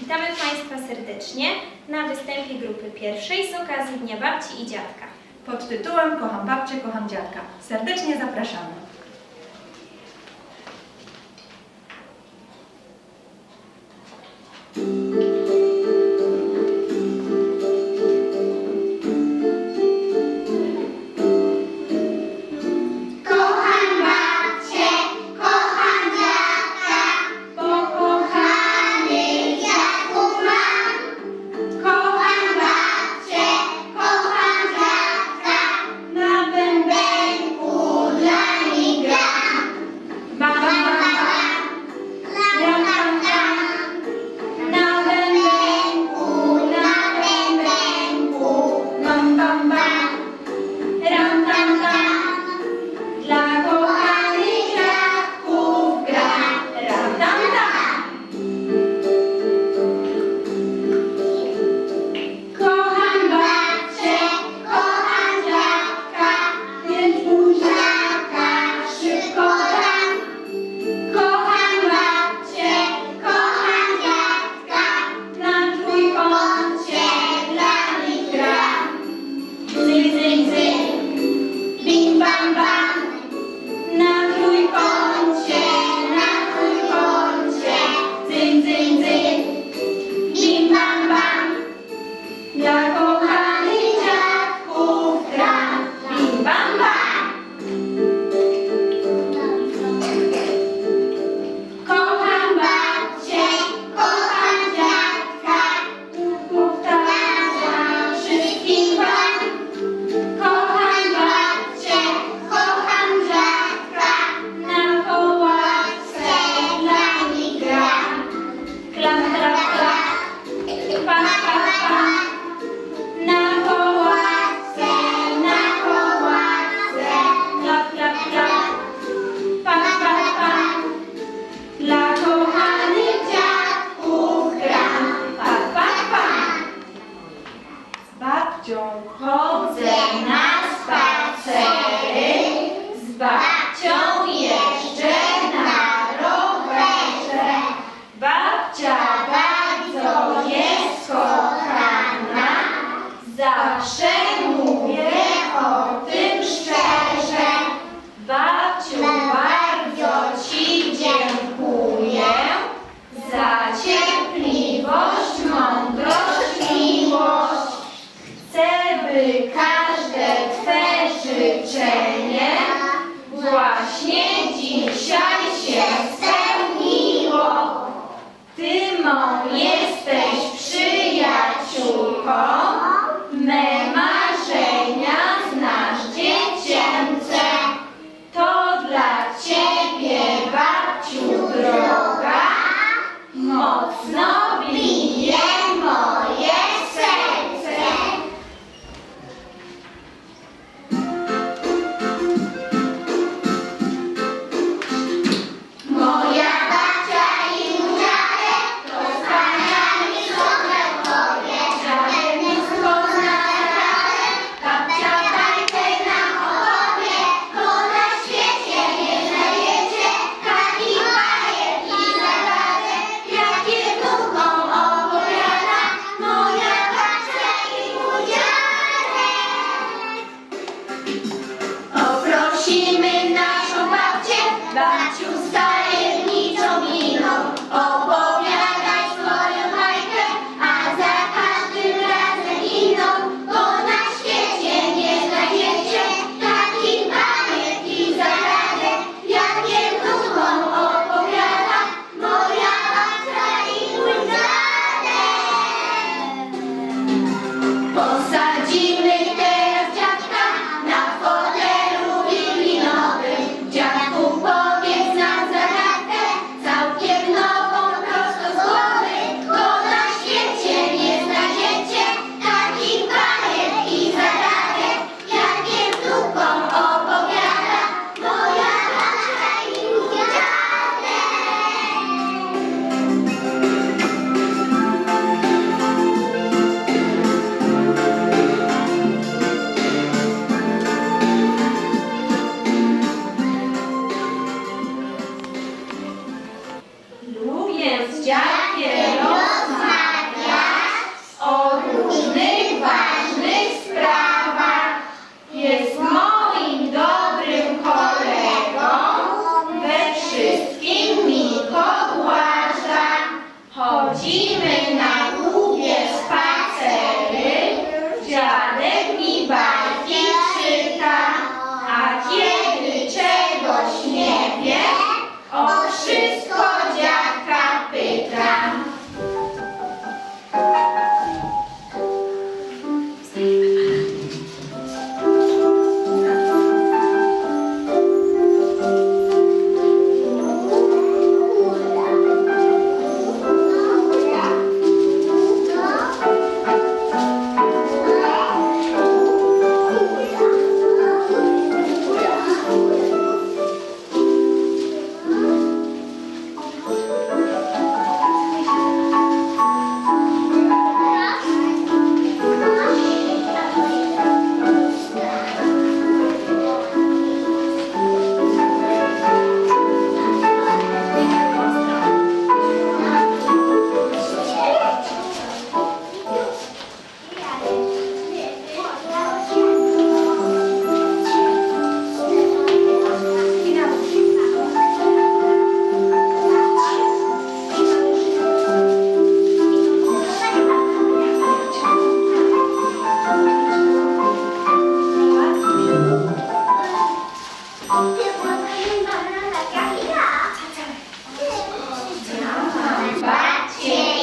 Witamy Państwa serdecznie na występie grupy pierwszej z okazji Dnia Babci i Dziadka. Pod tytułem Kocham Babcie, Kocham Dziadka. Serdecznie zapraszamy. babcią chodzę na spacery, z babcią jeżdżę na rowerze. Babcia bardzo jest kochana, zawsze say. 마치